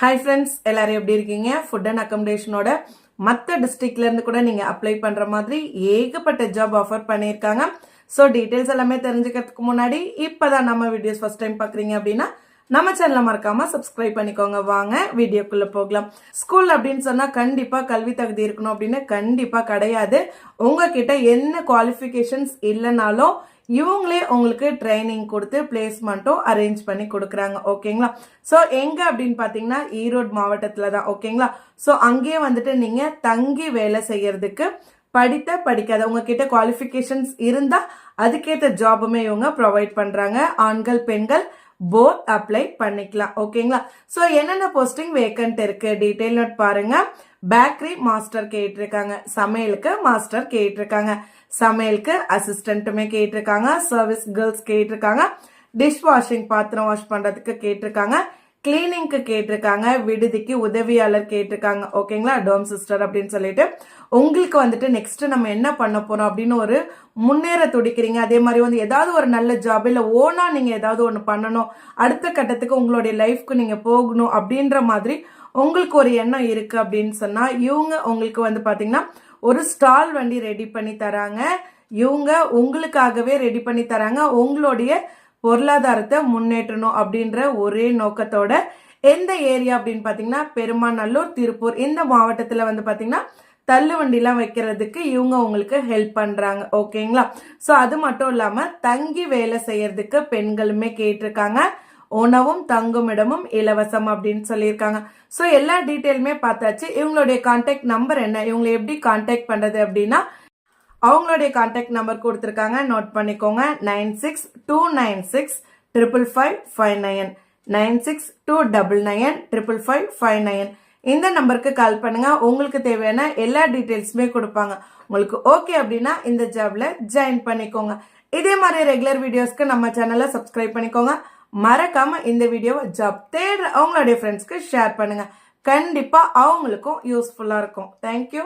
Hi friends எல்லாரும் எப்படி இருக்கீங்க? ஃபுட் அண்ட் அக்கமடேஷனோட மற்ற டிஸ்ட்ரிக்ட்ல இருந்து கூட நீங்க அப்ளை பண்ற மாதிரி ஏகப்பட்ட ஜாப் ஆஃபர் பண்ணியிருக்காங்க. ஸோ டீட்டெயில்ஸ் எல்லாமே தெரிஞ்சுக்கிறதுக்கு முன்னாடி இப்பதான் நம்ம வீடியோஸ் ஃபர்ஸ்ட் டைம் பாக்குறீங்க அப்படின்னா நம்ம சேனலை மறக்காம சப்ஸ்கிரைப் பண்ணிக்கோங்க. வாங்க வீடியோக்குள்ள போகலாம். ஸ்கூல் அப்படின்னு சொன்னா கண்டிப்பா கல்வி தகுதி இருக்கணும் அப்படின்னு கண்டிப்பா கிடையாது. உங்ககிட்ட என்ன குவாலிஃபிகேஷன்ஸ் இல்லைனாலும் இவங்களே உங்களுக்கு ட்ரைனிங் கொடுத்து பிளேஸ்மெண்ட்டும் அரேஞ்ச் பண்ணி கொடுக்குறாங்க. ஓகேங்களா ஸோ எங்கே அப்படின்னு பார்த்தீங்கன்னா ஈரோடு மாவட்டத்தில் தான். ஓகேங்களா ஸோ அங்கேயே வந்துட்டு நீங்கள் தங்கி வேலை செய்கிறதுக்கு படித்த படிக்காத உங்ககிட்ட குவாலிஃபிகேஷன்ஸ் இருந்தால் அதுக்கேற்ற ஜாபுமே இவங்க ப்ரொவைட் பண்ணுறாங்க ஆண்கள் பெண்கள் போத் அப்ளை பண்ணிக்கலாம். ஓகேங்களா ஸோ என்னென்ன போஸ்டிங் வேக்கண்ட் இருக்குது டீட்டெயில் நோட் பாருங்கள் பேக்கரி மாஸ்டர் கேட்டிருக்காங்க. சமையலுக்கு மாஸ்டர் கேட்டிருக்காங்க. சமையலுக்கு அசிஸ்டன்ட்டுமே கேட்டிருக்காங்க. சர்வீஸ் கேர்ள்ஸ் கேட்டிருக்காங்க. டிஷ் வாஷிங் பாத்திரம் வாஷ் பண்ணுறதுக்கு கேட்டிருக்காங்க. கிளீனிங்க்கு கேட்டிருக்காங்க விடுதிக்கு உதவியாளர் கேட்டிருக்காங்க. ஓகேங்களா? டோம் சிஸ்டர் அப்படின்னு சொல்லிட்டு. உங்களுக்கு வந்துட்டு நெக்ஸ்ட் நம்ம என்ன பண்ண போறோம் அப்படின்னு ஒரு முன்னேற துடிக்கிறீங்க. அதே மாதிரி வந்து ஏதாவது ஒரு நல்ல ஜாப் இல்லை ஓனா நீங்க ஏதாவது ஒன்று பண்ணணும். அடுத்த கட்டத்துக்கு உங்களுடைய லைஃப்க்கு நீங்க போகணும் அப்படின்ற மாதிரி உங்களுக்கு ஒரு எண்ணம் இருக்கு அப்படின்னு சொன்னா இவங்க உங்களுக்கு வந்து பாத்தீங்கன்னா ஒரு ஸ்டால் வண்டி ரெடி பண்ணி தராங்க. இவங்க உங்களுக்காகவே ரெடி பண்ணி தராங்க. உங்களுடைய பொருளாதாரத்தை முன்னேற்றணும் அப்படின்ற ஒரே நோக்கத்தோட எந்த ஏரியா அப்படின்னு பார்த்தீங்கன்னா பெருமாநல்லூர் திருப்பூர் இந்த மாவட்டத்தில் வந்து பார்த்தீங்கன்னா தள்ளு வண்டிலாம் வைக்கிறதுக்கு இவங்க உங்களுக்கு ஹெல்ப் பண்ணுறாங்க ஓகேங்களா ஸோ அது மட்டும் இல்லாமல் தங்கி வேலை செய்யறதுக்கு பெண்களுமே கேட்டிருக்காங்க. உணவும் தங்குமிடமும் இலவசம் அப்படின்னு சொல்லியிருக்காங்க. ஸோ எல்லா டீட்டெயிலுமே பார்த்தாச்சு. இவங்களுடைய கான்டாக்ட் நம்பர் என்ன? இவங்களை எப்படி கான்டாக்ட் பண்ணுறது அப்படின்னா அவங்களுடைய கான்டாக்ட் நம்பர் கொடுத்துருக்காங்க. நோட் பண்ணிக்கோங்க. Nine six two nine six triple five five nine nine six two double nine triple five five nine இந்த நம்பருக்கு கால் பண்ணுங்க. உங்களுக்கு தேவையான எல்லா டீட்டெயில்ஸுமே கொடுப்பாங்க. உங்களுக்கு ஓகே அப்படின்னா இந்த ஜாப்ல ஜாயின் பண்ணிக்கோங்க. இதே மாதிரி ரெகுலர் வீடியோஸ்க்கு நம்ம சேனலை சப்ஸ்கிரைப் பண்ணிக்கோங்க. மறக்காம இந்த வீடியோவை ஜாப் தேடுற அவங்களுடைய ஃப்ரெண்ட்ஸ்க்கு ஷேர் பண்ணுங்க. கண்டிப்பா அவங்களுக்கும் யூஸ்ஃபுல்லா இருக்கும். தேங்க்யூ